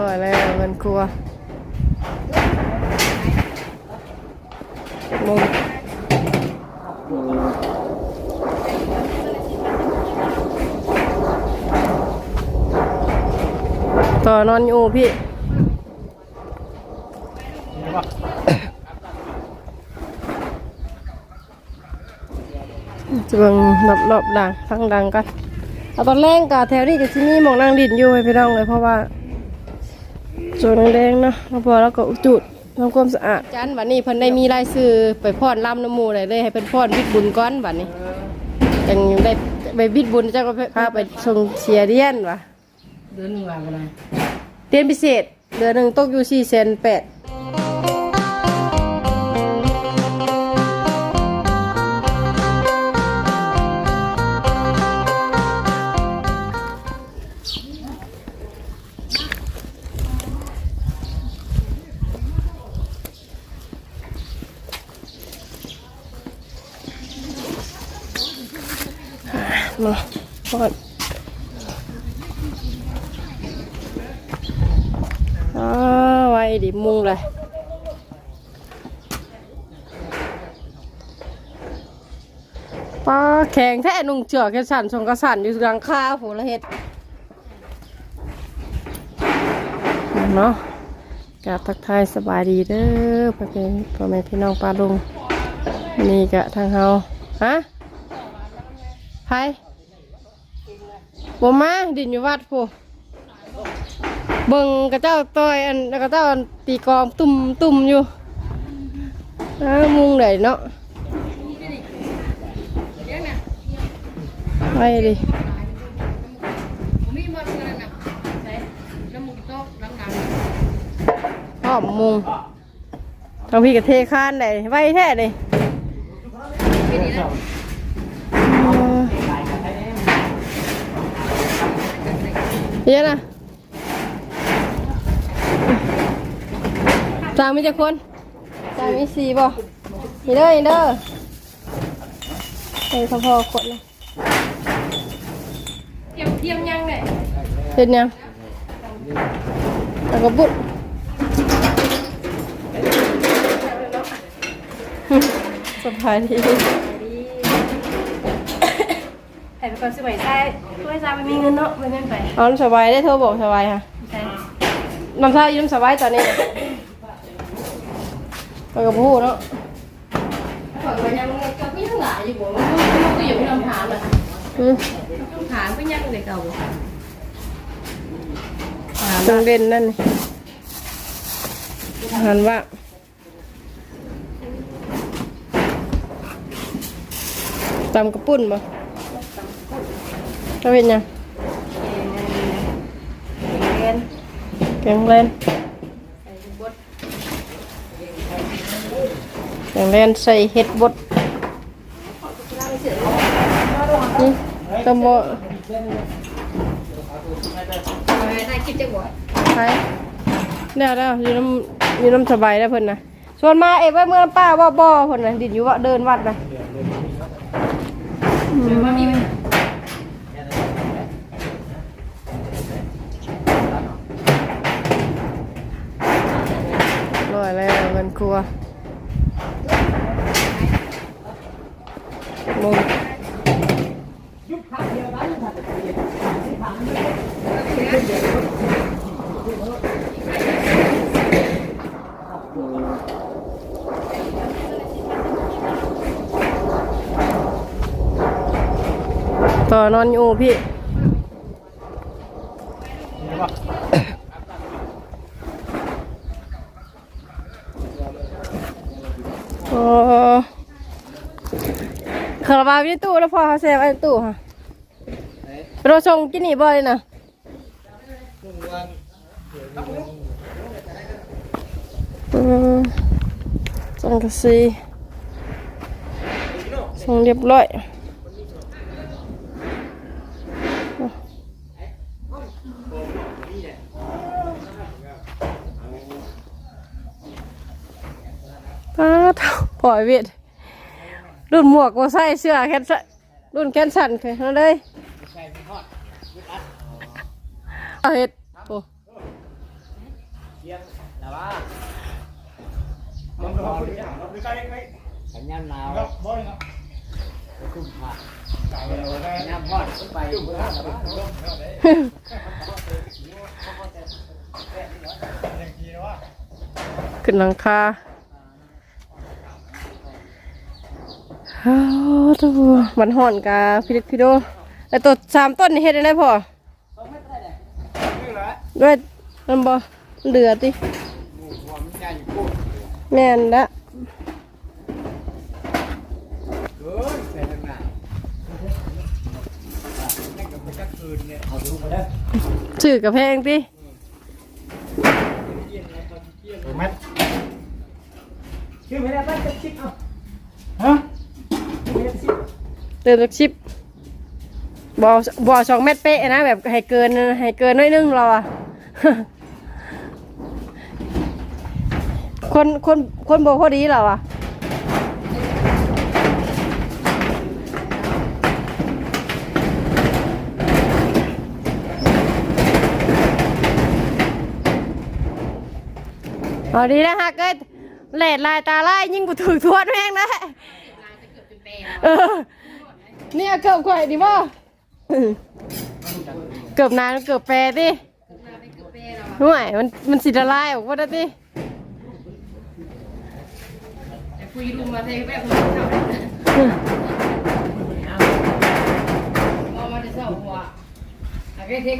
ร่อยแล้วเงินครัวมุงต่อนอนอยู่พี่จะเบิ่งรอบรอบดังทั้งดังกันเอาตอนแรกกะแถวนี้ก็ที่นี่มองนั่งดินอยู่ให้พี่น้องเลยเพราะว่า สวนแดงๆเนาะแล้วพอแล้วก็อุดจุดทำความสะอาดจันวันนี้เพิ่นได้มีรายชื่อไปพรล่ำน้ำมูอะไรเลยให้เพิ่นพรวิทบุญก้อนวันนี้ยังได้ไปวิทบุญเจ้าก็พาไปส่งเสียเรียนวะเดือนหนึ่งวันอะไรเรียนพิเศษเดือนหนึ่งตกอยู่สี่แสนแปด ข็งแท้นุ่งเจือกแค่สันชงกระสันอยู่หลังคาโหละเฮ็ดเนาะกาบทักทายสบายดีเด้อพ่อแม่พ่อแม่พี่น้องป้าลุงนี่กะทางเฮาฮะไผบ่มาดินอยู่วัดผู้เบิ่งกระเจ้าต้อยอันกระเจ้าตีกองตุ่มตุ่มอยู่อ้ามุงไหนเนาะ ไปดิมีบอลกันนะใส่น้ำมุกโต๊ะล้างน้อ้อมมุงทางพี่กับเทคานไหนไว้แท้เลยเยอะนะจางมีจักคนจางมีสี่บ่นี่เด้อนี่เด้อใส่พอพอกเลย ยมเทียมยังเนี่ยเห็นยังแล้วก็บุดสบายดีแต่เป็นคนสมัยใต้ด้วยซ้ำไม่มีเงินเนาะไม่เงินไปเอาน้ำสบายได้โทรบอกสบายค่ะใช่น้ำชาอยู่น้ำสบายตอนนี้ไปกับผู้เนาะขอไปยังก็ไม่ยังหลายอยู่บ่มันก็อยู่ที่ลำธารอะ เลยเก่าจังเด่นนั่นนี่หันว่าตำกระปุ่นบ่ก็เป็นยังเรียนแกงเล่นใส่บดแกงเล่นใส่เห็ดบดนี่ตำบ่ ถ่ายคลิดจะไหวใช่แล้วแล้วอยู่น้ำอยู่น้ำสบายแล้วเพิ่นนะส่วนมาเอกไว้เมื่อป้าว่าบ่อเพิ่นนะดินอยู่ว่าเดินวัดนะหรือว่ามีไหม ร่อยแล้วเงินครัวมุง ต่อนอนอยู่พี่โอ้คาราบาวอยู่ตู้แล้วพอเขาแซวไว้ในตู้ค่ะเราส่งกินนี่บ่อยนะส่งกระซีส่งเรียบร้อย ป้าดปล่อยเวียดรุ่นหมวกว่าใส่เสื้อแขนสันรุ่นแขนสั้นเคยนั่นเลยเอาเห็ดโอ้ขันยามหนาวคุ้มค่ายามฮอดไปอยู่บ้านแล้วขึ้นหลังคา อ้าวตัวมันห่อนกาพิลิกพิโดแล้ตัวสามต้นนี่เฮ็ดได้ไหมพ่อด้วยมันบ่เหลือติแม่นละสื่อาดูมาเด้อชื่อกับแพงติแมชื่อไม่ได้บ้าจะชิดเอาฮะ เติมสักชิปบ่บ่สองเม็ดเป๊ะนะแบบให้เกินให้เกินน้อยนึงเราอะคนคนคนบ่พอดีเราอะเอาดีนะฮะเกิดแหลดลายตาไลายยิ่งกูถือทวดแม่งนะ เออเนี่ยเกือบข่อยดิบ่เกือบนานเกือบแปรดิห่วยมันมันสิละลายออกว่าได้ดิแต่คุยรุมมาเทแบบหัวเจ้าพอมาได้เจ้าหัวอาเกเทค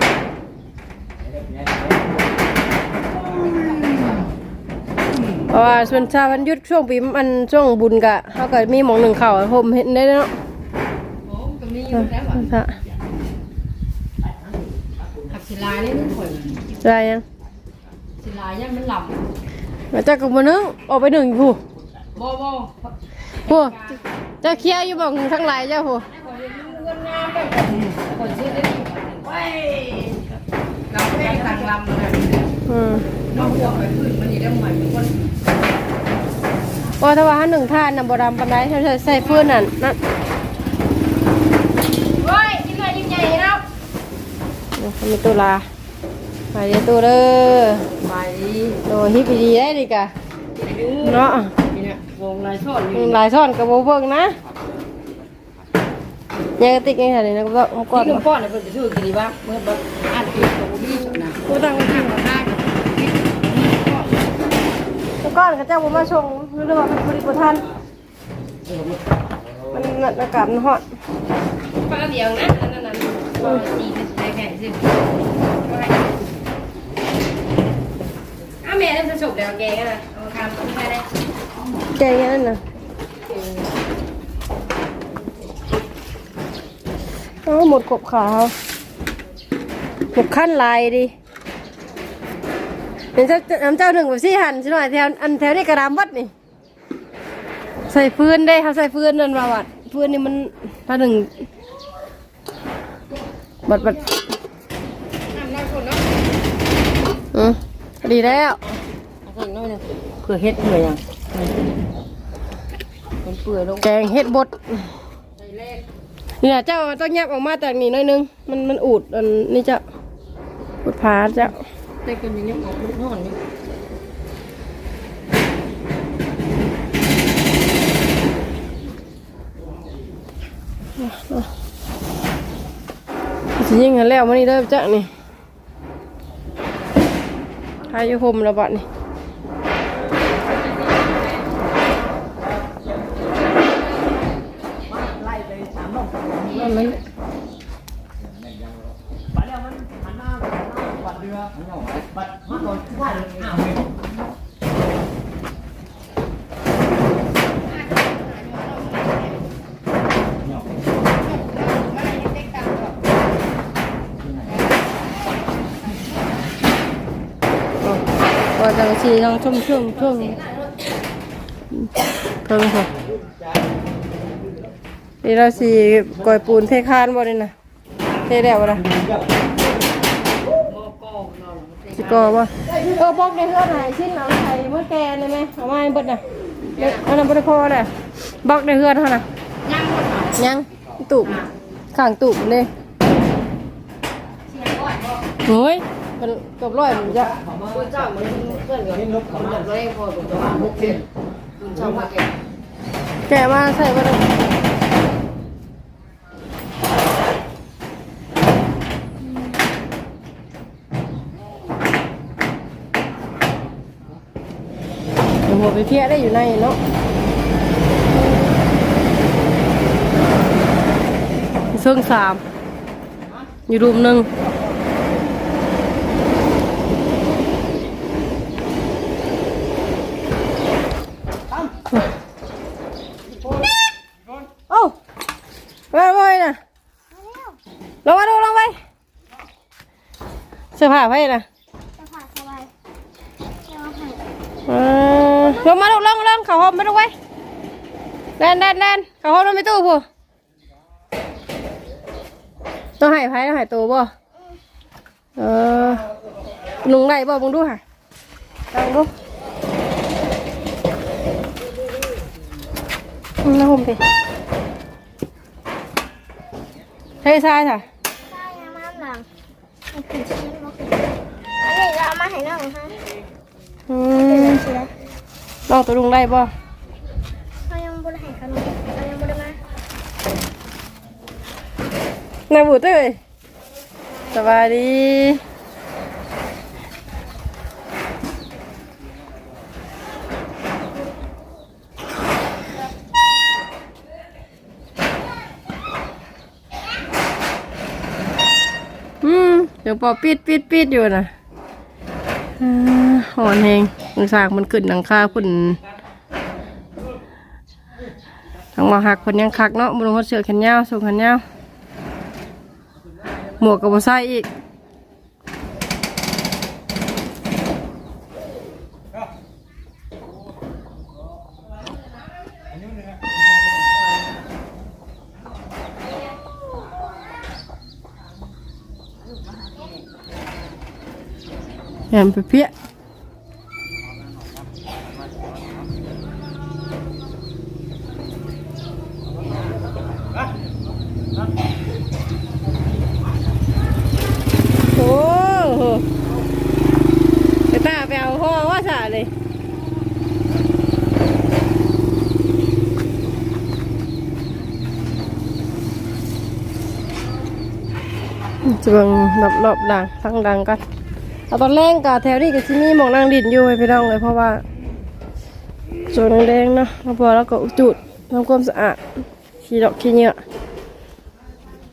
เพราะว่าส่วนชาวันหยุดช่วงปีมันช่วงบุญกะเขาก็มีหมองหนึ่งเข่าผมเห็นได้เนาะโอ้ตรงนี้อยู่แล้วอะพระหักศิลานี่มันข่อยได้ยังศิลาเนี่ยมันหลับมาจากกับมานึงออกไปหนึ่งผู้บ่บ่ผู้เจ้าเคี้ยวอยู่บอกทั้งหลายเจ้าผู้ข่อยเห็นมันเงินงามแบบข่อยซื้อได้ดีไว้เราแป้งต่างลำเลยอืมนอกหัวข่อยพื้นมันนี่ได้หมายคน ว่าถ้าว่าหาหนึ่งท่านนำบดำปันไดใส่ใส่ฟืนนั่นนั่นเฮ้ยกินอะไรยิ่งใหญ่เนาะมีตุลาไปเดี๋ยวตัวเด้อไปโดฮิปดีได้ดิกะเนาะนี่เนี่ยวงลายช่อนอยู่หลายซ่อนกับโบเบิ่งนะยังกระติกยังไงนะก็ต้องก่อนที่ลุงป้อนเนี่ยเพิ่นจะซื้อกินดีบ้างเมื่อแบบอ่านกินตัวนี้สุดนะกูต้องข้างมาได้ก้อนกับเจ้าผมมาชงห รือว่าเป็นบริบทันมันนั่นอากาศมันฮอตปลาเดียวนะนั่นนั่นปลาจีนใส่แข่สิอ้าแม่เริ่มจะฉกแล้วแกงนะเอาคำไม่ได้แกงอย่างนั้นนะเอาหมดกบขาวหมดขั้นลายดิเห็นเจ้าน้ำเจ้าหนึ่งแบบสี่หันใช่ไหมแถวอันแถวนี้กระดามวัดนี่ ใส่ฟืนได้ครับใส่ฟืนนั่นมาวัดฟืนนี่มันถ้าหนึ่งบัดบัดน้ำน้ำคนเนาะอืมดีแล้วเอาคนน้อยนึงเผื่อเฮ็ดเผื่อยังเป็นเปื่อยลงแกงเห็ดบดใส่เลขเนี่ยเจ้าต้องแยกออกมาจากนี่หน่อยนึง มันมันอูดอันนี่เจ้าอูดผาเจ้าแต่คนยังออกลูกนอนอ สิยิงกันแล้วมันนี่เด้อจ้านี่ทายอยู่ห่มระบาดนี่นั่นมัน บัดแล้วมันหันหน้าบัดเรือบัดมันโดนว่าเลยอ้าวเนี่ย ว่า จังสีต้องชุ่มชุ่มชุ่มเพิ่งค่ะนี่เราสีก่อยปูนเทคานบ่นี่นะเทแล้วบ่ล่ะสิกอบ่เออบอกในเฮือนหายชิ้นเอาใส่เมื่อแกนได้ไหมเอาไม้เบิดน่ะเอ้ยอันนั้นบ่ได้พอแหละบอกในเฮือนเท่าน่ะยังหมดเหรอยังตูบข้างตูบเลยเสียก่อนบ่โอ้ย เป็นเกือบร้อยมันจะคุณเจ้ามันเพื่อนกับมันจับเลยพอผมจะมาบุกเส้นคุณชอบมาแก่แกะมาใส่มาเลยเดี๋ยวหัวไปเพี้ยได้อยู่ในเนาะเชิงสามอยู่รูมหนึ่งโอ้ไปไปนะลงมาดูลงไปเสื้อผ้าไปนะจะผ่าสบายเดี๋ยวให้เออลงมาดูลงลงเขาหอมมาดูไว้แน่นแน่นแน่นเขาหอมลงไปตู้ผู้ต้องให้ไพ่ต้องให้ตัวบ่เออลุงได้บ่มึงดูค่ะลองดูอืมน้าห่มสิใช่ใช่ค่ะ น้องตัวลุงได้บ่เขายังบริหารขนมเขายังบริมานายบุตรเอ้ยสบายดีอืมเดี๋ยวพอปิดปิดปิดอยู่นะอ่าหอนแหง มันสากมันขึ้นหลังคาพุ่นทางมาหักคนยังคักเนาะบุรุษเสือแขนยาวสูงแขนยาวหมวกกับบ่ใส่อีกแหมไปเพี้ยโอ้โหไปตาไปเอาห้อว่าสาเลย จะเบังรอบรอบๆดังทั้งดังกันเอาตอนแรกกะแถวนี้ก็ที่นี่มองนั่งดินอยู่ให้พี่น้องเลยเพราะว่าส่วนแดงเนาะแล้วพอแล้วก็จุดทำความสะอาดขี้ดอกขี้เหงื่อ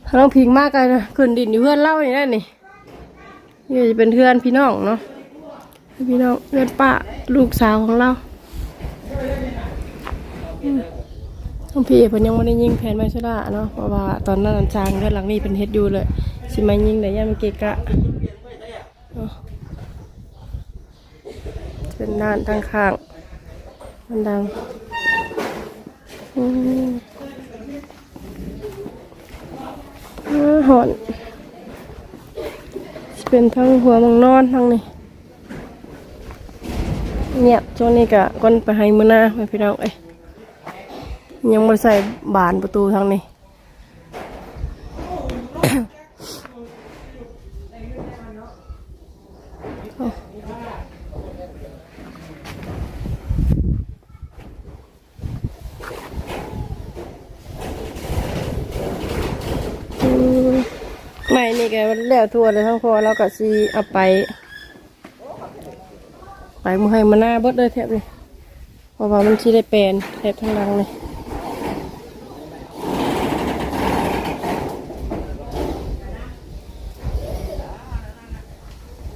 ถ้าน้องพิงมากเลยนะขึ้นดินอยู่เพื่อนเล่านี่ได้นี่นี่จะเป็นเพื่อนพี่น้องเนาะพี่น้องเพื่อนป้าลูกสาวของเราน้องพี่เพิ่นยังไม่ได้ยิงแผนไม้ชดาเนาะเพราะว่าตอนนั้นจางเรือนหลังนี้เป็นเฮ็ดอยู่เลย สิมายิงแต่ย่ามันเกะกะเป็นด้านทางข้าง มันดังอืมอ่าหอนเป็นทั้งหัวมังนอนทั้งนี้เงียบช่วงนี้กะก้นไปให้มือหน้าไปพี่น้องเอ้ยยังไม่ใส่บานประตูทางนี้ อืมไม่นี่แกมันแล้ว ทั่วเลยทั้งพอเราก็ซีเอาไป ไปมือให้มาหน้าเบิดเลยแทบเลยเพราะว่ามันชีได้แปลนแทบทั้งหลังเลย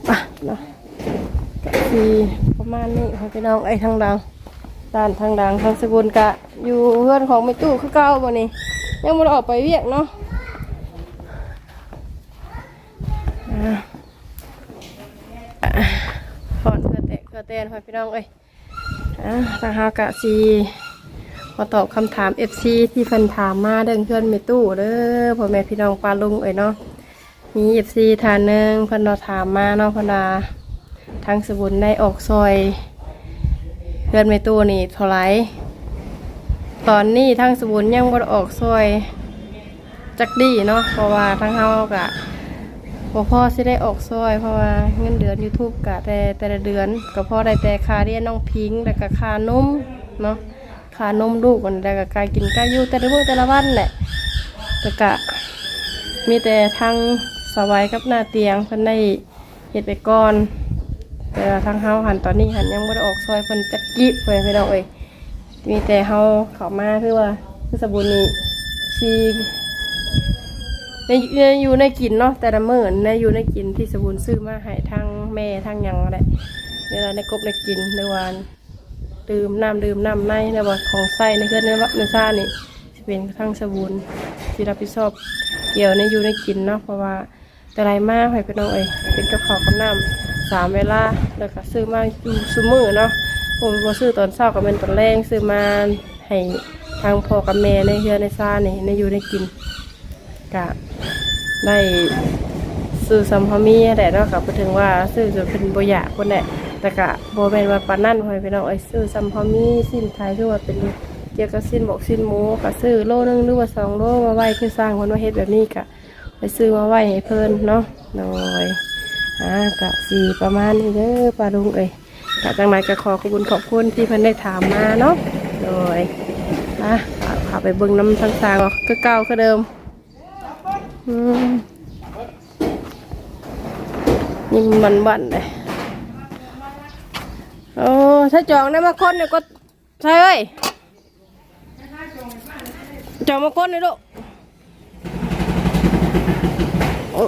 อะนะก็ซีประมาณนี้ค่ะพี่น้องไอ้ทางดังด้านทางดังทางสกุลกะ อยู่เพื่อนของไม่ตู้คือเก่าบ่นี่ยังไม่ได้ออกไปเวียกเนาะ ถอนเเตะเพื่อแตนพ่อพี่น้องเอ้ยอะทางเฮากะซีมาตอบคำถาม FC ที่เพิ่นถามมาเดินเพื่อนเมตู้เด้อพ่อแม่พี่น้องปลาลุงเอ้ยเนาะมี FC ทานหนึ่งเพิ่นเราถามมาเนาะเพนว่าทางสบุนได้ออกซอยเพื่อนเมตู้นี่เท่าไหร่ตอนนี้ทางสบุนยังบ่ได้ออกซอยจักดีเนาะเพราะว่าทางเฮากะ บ่พ่อสิได้ออกซอยเพราะว่าเงินเดือน YouTube กะแต่แต่ละเดือน ก็พอได้แต่ค่าเรียนน้องพิงแล้วก็ค่านมเนาะค่านมลูกมันแล้วก็การกินกาอยู่แต่ละมื้อแต่ละวันแหละแล้วก็มีแต่ทางสวัยกับหน้าเตียงเพิ่นได้เฮ็ดไปก่อน แต่ทางเฮาหันตอนนี้หันยังบ่ได้ออกซอยเพิ่นจักกี้เพิ่นพี่น้องเอ้ยมีแต่เฮาเข้ามาคือว่าคือสบู่นี้สิ ในอยู่ในกินเนาะแต่ละมื้อในอยู่ในกินที่สบุนซื้อมาให้ทางแม่ทางยังแหละเวลาในกบในกินในวานดื่มน้ำดื่มน้ำในในว่าของใส่ในเครื่องในวัดในซ่านี่จะเป็นทางสบุนที่รับผิดชอบเกี่ยวในอยู่ในกินเนาะเพราะว่าแต่ไรมากให้พี่น้องเอ้ยเป็นกระเพาะกับน้ำสามเวลาแล้วก็ซื้อมาอยู่ซุมื้อเนาะผมบ่ซื้อตอนเช้าก็เป็นตอนแรงซื้อมาให้ทางพ่อกับแม่ในเฮือในซ่านี่ในอยู่ในกิน กะได้ซื้อซัมพอมีแต่เนาะกับถึงว่าซื้อจนเป็นโบอยากคนแหละแต่กะโบแมนว่าปานนั่นพอยไปเนาะไอ้ซื้อซัมพอมีสิ้นท้ายคือว่าเป็นเกี่ยวกับสิ้นบอกสิ้นหมูกะซื้อโลนึงหรือว่าสองโลมาไหว้คือสร้างคนว่าเฮ็ดแบบนี้กะไปซื้อมาไหว้ให้เพิ่นเนาะโดยอ่ากะสี่ประมาณนี้เด้อปลาลุงเอ้ยกะจังไรก็ขอขอบคุณขอบคุณที่เพิ่นได้ถามมาเนาะโดยอะพาไปเบิ่งน้ำต่างๆก็เก่าก็เดิม อืมนี่มันบั่นเลยโอ้ถ้าจองได้มาคนเนี่ยก็ใช่เอ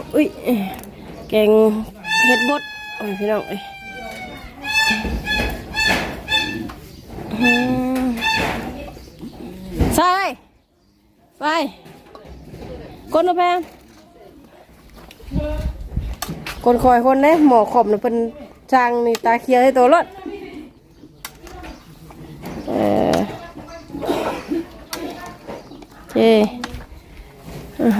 ้ ก้นมใช่ไปคนละแพงคนคอยคนเด้หมอขอบเป็นจางนี่ตาเคียวให้ตัวรถเออเจ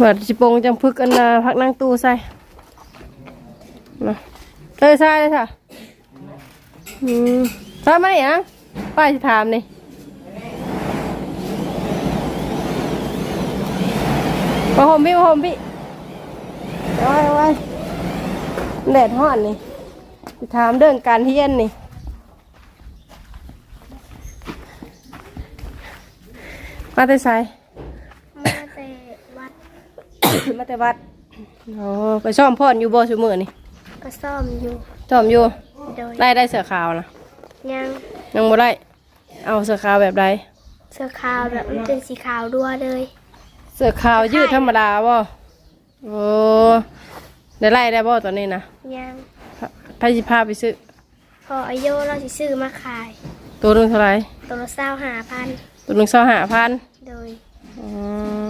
วัดจิปงจังพึกอันนาพักนั่งตู้ใส่มาเอ้ยใส่เลยค่ะอืมใส่มาเนี่ยป้าจะถามนี่ มาห่มพี่มาห่มพี่เอาไว้เอาไว้แดดห้อนนี่สิถามเรื่องการเฮียนนี่มาแต่ไสมาแต่วัด มาแต่วัดโอ้ไปซ่อมพ่อนอยู่บ่ซุมื้อนี่ก็ซ่อมอยู่ซ่อมอยู่โดยได้ได้เสื้อขาวนะยังยังบ่ได้ เอาเสื้อขาวแบบใดเสื้อขาวแบบมันเป็นสีขาวดัวเลย เสื้อขาวยืดธรรมดาบ่โอ้ได้ไล่ได้บ่ตอนนี้นะยังพาสิพาไปซื้อ พออายุเราสิซื้อมาขาย ตัวหนึงเท่าไหร่ตัวละเศร้าหาพันตัวหนึง25,000โดยอืม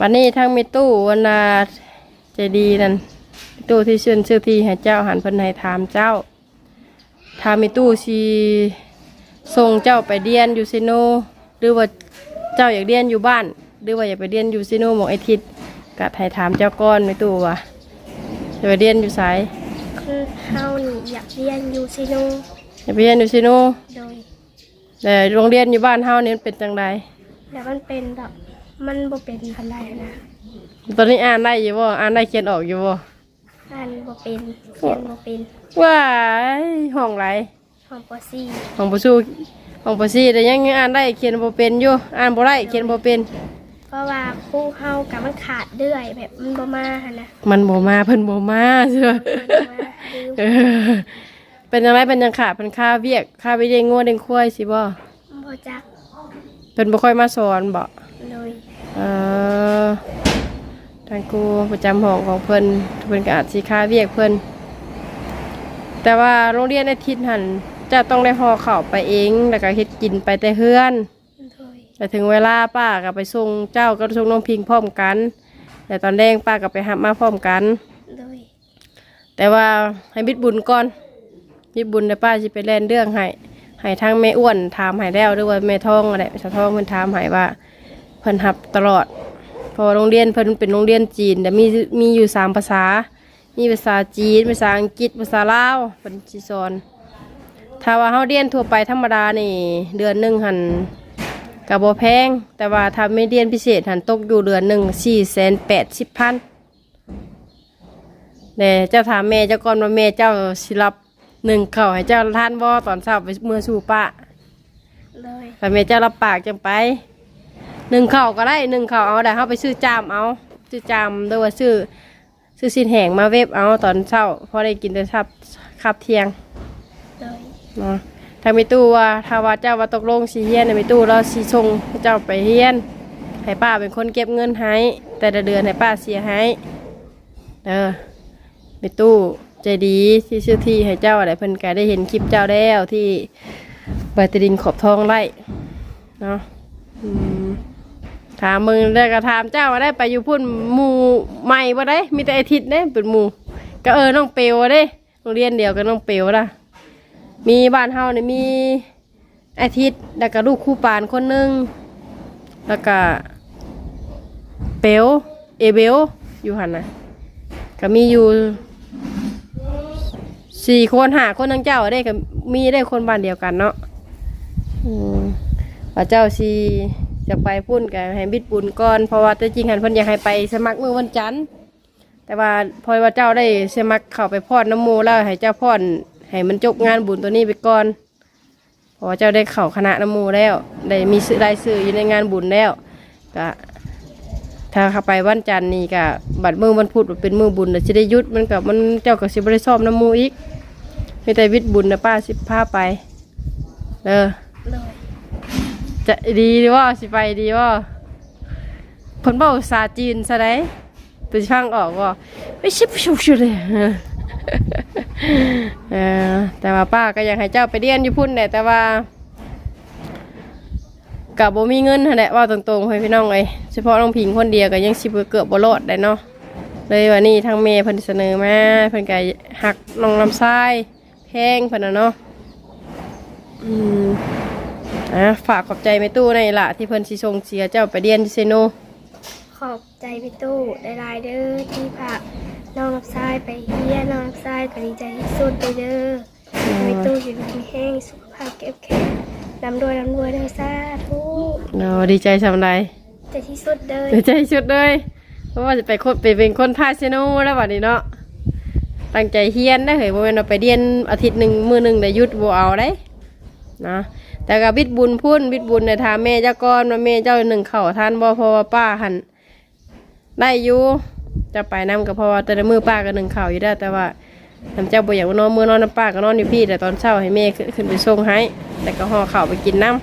วันนี้ทั้งมีตู้วันนาใจดีนั่นมีตู้ที่เชื่อชื่อที่ให้เจ้าหันเพิ่นให้ถามเจ้าถามมีตู้ชีส่งเจ้าไปเรียนอยู่ซิโนหรือว่าเจ้าอยากเรียนอยู่บ้าน หรือว่าอยากไปเรียนอยู่ซิโนหมองไอทิศก็ให้ถามเจ้าก้อนมีตู้ว่าจะไปเรียนอยู่ไสายคือเฮานี่อยากเรียนอยู่ซิโนอยากไปเรียนอยู่ซิโนโดย แต่โรงเรียนอยู่บ้านเฮานี่มันเป็นจังไดแล้วมันเป็นแบบมันบ่เป็นพันไดนะตอนนี้อ่านได้อยู่บ่อ่านได้เขียนออกอยู่บ่อ่านบ่เป็นเขียนบ่เป็นว้ายห้องไรของปอซี่ห้องประสูห้องประซีแต่ยังอ่านได้เขียนบ่เป็นอยู่อ่านบ่ได้เขียนบ่เป็น เพราะว่าครู่เฮากับมันขาดเรื่อยแบบมันบ่มาหั่นนะมันบ่มาเพิ่นบ่มาเชื่อมันบ่มาลืมเออเป็นจังไดเป็นจังขาดเป็นค่าเวียกค่าไปเลี้ยงงัวเลี้ยงควายสิบ่บ่จักเพิ่นบ่ค่อยมาสอนบ่เลยเออทางครูประจำห้องของเพิ่นเพิ่นก็อาจสิค่าเวียกเพิ่นแต่ว่าโรงเรียนในทิศหันจะต้องได้ห่อข้าวไปเอง แล้วก็เฮ็ดกินไปแต่เฮือนเลย แต่ถึงเวลาป้าก็ไปส่งเจ้าก็ส่งน้องพิงพร้อมกัน แต่ตอนแรกป้าก็ไปหับมาพร้อมกันเลยแต่ว่าให้บิดบุญก่อนบิดบุญแต่ป้าจะไปแล่นเรื่องให้ให้ทางแม่อ้วนถามให้แล้วหรือว่าแม่ท้องอะไรสะท้องเพิ่นถามให้ว่าเพิ่นหับตลอดเพอโรงเรียนเพิ่นเป็นโรงเรียนจีนแต่มีมีอยู่สามภาษา มีภาษาจีน ภาษาอังกฤษภาษาลาวเพิ่นสิสอนถ้าว่าเฮาเรียนทั่วไปธรรมดานี่ เดือนหนึ่งหัน กับบ่แพง แต่ว่าถ้าไม่เรียนพิเศษหันตกอยู่เดือนหนึ่งสี่แสนแปดสิบพันเด้เจ้าถามแม่เจ้าก่อนว่าแม่เจ้าสิรับหนึ่งเข่าวให้เจ้าทานบ่ตอนเช้าไปเมื่อสู่ป้าเลยแต่แม่เจ้ารับปากจังไปหนึ่งเข่าวก็ได้หนึ่งเข่าวเอาได้เขาไปซื้อจามเอาซื้อจามหรือว่าซื้อซื้อสินแห้งมาเวฟเอาตอนเช้าพอได้กินแต่ชับคับเที่ยงเลยเนาะ ทางมีตู้ว่าถ้าว่าเจ้าว่าตกลงสีเฮียนในมีตู้เราสีชงให้เจ้าไปเฮียนให้ป้าเป็นคนเก็บเงินให้แต่ละเดือนให้ป้าเสียให้เด้อมีตู้ใจดีที่ซื้อที่ให้เจ้าอะไรเพิ่นก็ได้เห็นคลิปเจ้าแล้วที่ใบตดินขอบทองไร่เนาะถามมึงได้วก็ถามเจ้าว่าได้ไปอยู่พุ่นหมูใหม่บ่ได้ มีแต่ไอาทิตย์เด้เป็นหมูก็เออน้องเปียวเด้โรงเรียนเดียวกับน้องเปียวล่ะ มีบ้านเฮาเนี่ยมีอาทิตย์แล้วก็ลูกคู่ปานคนหนึ่งแล้วก็เปลวเอเบลอยู่หันนะก็มีอยู่สี่คนหาคนทั้งเจ้าได้ก็มีได้คนบ้านเดียวกันเนาะอืมว่าเจ้าสีจะไปพุ่นกับให้บิดบุญก่อนเพราะว่าแต่จริงหันเพิ่นอยากให้ไปสมัครเมื่อวันจันทร์แต่ว่าพอว่าเจ้าได้สมัครเข้าไปพอดน้ำมูแล้วให้เจ้าพอด ให้มันจบงานบุญตัวนี้ไปก่อนเพราะว่าเจ้าได้เข่าคณะน้ำหมูแล้ว ได้มีสื่อรายสื่ออยู่ในงานบุญแล้วก็ถ้าเข้าไปวันจันทร์นี่ก็บัดมือวันพุธเป็นมือบุญแต่จะได้ยุดมันกับมันเจ้ากับสิบได้ซ่อมน้ำมูอีกมีแต่วิทย์บุญนะป้าสิพาไปเด้อเลยจะดีหรือว่าสิไปดีว่าผลเบาภาษาจีนซะได้ตัวช่างออกว่าไม่ชิบชิบชิบเลย เออแต่ว่าป้าก็อยากให้เจ้าไปเรียนอยู่พุ่นแหละแต่ว่ากับบ่มีเงินหั่นแหละว่าตรงๆให้พี่น้องเอ้ยเฉพาะน้องพิงคนเดียวก็ยังสิบเกือบบ่รอดได้เนาะเลยวันนี้ทางเมย์เพิ่นเสนอมาเพิ่นก็หักน้องลำไส้แพงเพิ่นน่ะเนาะอืมอะฝากขอบใจแม่ตู้ในละที่เพิ่นสิส่งเสียเจ้าไปเรียนที่เซโนขอบใจพี่ตู้ได้ลายเด้อที่พา น้องรับทรายไปเฮียน้องรับทรายก็ดีใจที่สุดเลยเด้อพี่ตู้อยู่ดีมีแห้งสุขภาพเก็บแข็งลำรวยลำรวยเด้อสาธุเนาะดีใจสำไรใจที่สุดเด้อดีใจชุดเลยเพราะว่าจะไปคนไปเป็นคนท่าเซโนแล้วบัดนี้เนาะตั้งใจเฮียนได้อเหยบ่แม่นว่าไปเรียนอาทิตย์หนึ่งมื้อหนึ่งได้หยุดบ่เอาได้นะแต่ก็บิดบุญพุ่นบิดบุญในยถามแม่เจ้าก่อนว่าแม่เจ้าหนึ่งเข่าวท่านบ่เพราะว่าป้าหันได้อยู่ จะไปนํก็เพราะว่าแต่ละมือป้าก็หนึ่งเข่าวอยู่ได้แต่ว่าทำเจ้าบ่อยากนอนมือนอนน้ำป้าก็นอนอยู่พี่แต่ตอนเช้าให้แม่ขึ้นไปส่งให้ แต่ก็ห่อข้าวไปกินน้ำ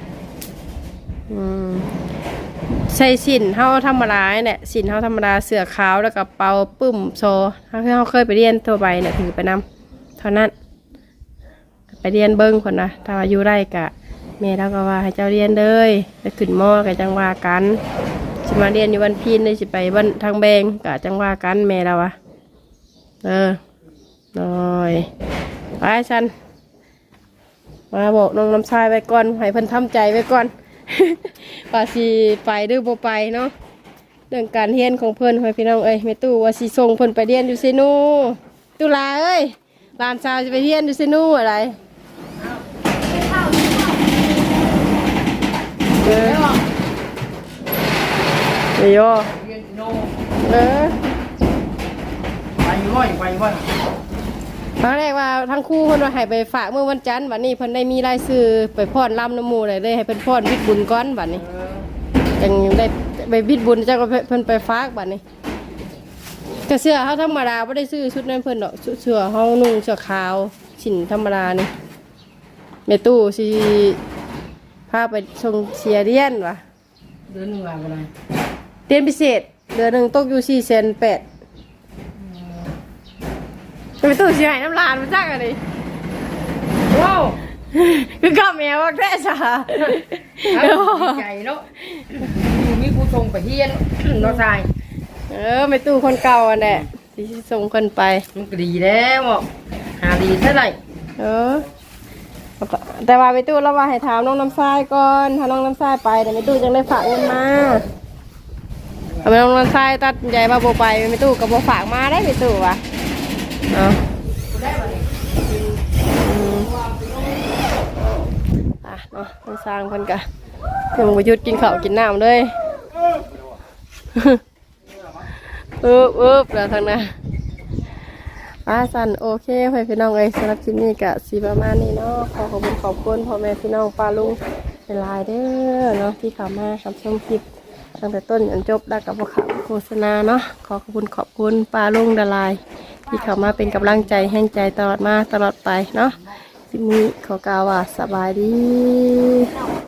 ใส่สินเฮาธรรมดาเนี่ยสินเฮาธรรมดาเสือขาวแล้วก็เป่าปึ้มโซเฮาที่เฮาเคยไปเรียนทั่วไปเนี่ยถือไปนำเท่านั้นไปเรียนเบิ้งคนนะถ้าว่าอยู่ได้กะแม่เราก็ว่าให้เจ้าเรียนเลยไปขึ้นมอกับจังว่ากัน สิมาเรียนอยู่วันพีนเลยสิไปวันทางแบงกะจังว่ากันแม่เราอะเออน้อยไปฉันมาบอกน้องน้ำชายไว้ก่อนให้เพิ่นทำใจไว้ก่อนว่าสิไปหรือบ่ไปเนาะเรื่องการเรียนของเพิ่อนให้พี่น้องเอ้ยแม่ตู้ว่าสิส่งเพิ่อนไปเรียนอยู่ไสนูตุลาเอ้ยหลานสาวจะไปเรียนอยู่ไสนูอะไรเออ นโนเออไปอยู่บ่อยไปอยู่บ่อยตอนแรกว่าทั้งคู่เพิ่นว่าให้ไปฝากเมื่อวันจันทร์วันนี้เพิ่นได้มีรายชื่อไปพรลำน้ำหมูเลยเลยให้เพิ่นพรวิทย์บุญก้อนบัดนี้เออจังได้ไปวิทย์บุญเจ้าก็เพิ่นไปฝากบัดนี้กระเสื้อเขาธรรมดาไม่ได้ซื้อชุดนั้นเพิ่นดอกชุดเสื้อเขานุ่งเสื้อขาวชิ้นธรรมดานี่ในตู้สิพาไปส่งเสียเรียนวะเดือนหนึ่งวันกันเลย เรียนพิเศษเดือนหนึ่งตกอยู่สี่แสนแปดไปตู้เสียหายน้ำลานมาจ้างอะไรว้าวคือกับแมวว่าแค่ชาดีใจเนาะอยู่มีผู้ชงไปเฮียนน้องชายเออไม่ตู้คนเก่าอันแหละที่ส่งคนไปมันก็ดีแล้วบอกหาดีเท่าไหร่เออ แต่ว่าไม่ตู้เราว่าให้ถามน้องน้ำทรายก่อนถ้าน้องน้ำทรายไปแต่ไม่ตู้จังได้ฝากเงินมา ถ้าไม่น้องน้ำทรายตัดใจว่าโบไปไม่ตู้กับโบฝากมาได้ไม่ตู้วะเอาอืมอะเนาะต้องสร้างเพิ่นกะเพิ่งประยุทธ์กินข้าวกินน้ำเลยเอ๊บเอ๊บแล้วทางนั้นป้าสันโอเคพ่อพี่น้องเอ้ยสำหรับคลิปนี้ก็สีประมาณนี้เนาะขอขอบคุณขอบคุณพ่อแม่พี่น้องป้าลุงเป็นลายเด้อเนาะที่ขามาทำชมคลิป ตั้งแต่ต้นจนจบแล้วกับข่าโฆษณาเนาะขอขอบคุณขอบคุณป้าลุงดาลาย ที่เข้ามาเป็นกำลังใจแห่งใจตลอดมาตลอดไปเนาะที่นี้ขอกล่าวว่าสบายดี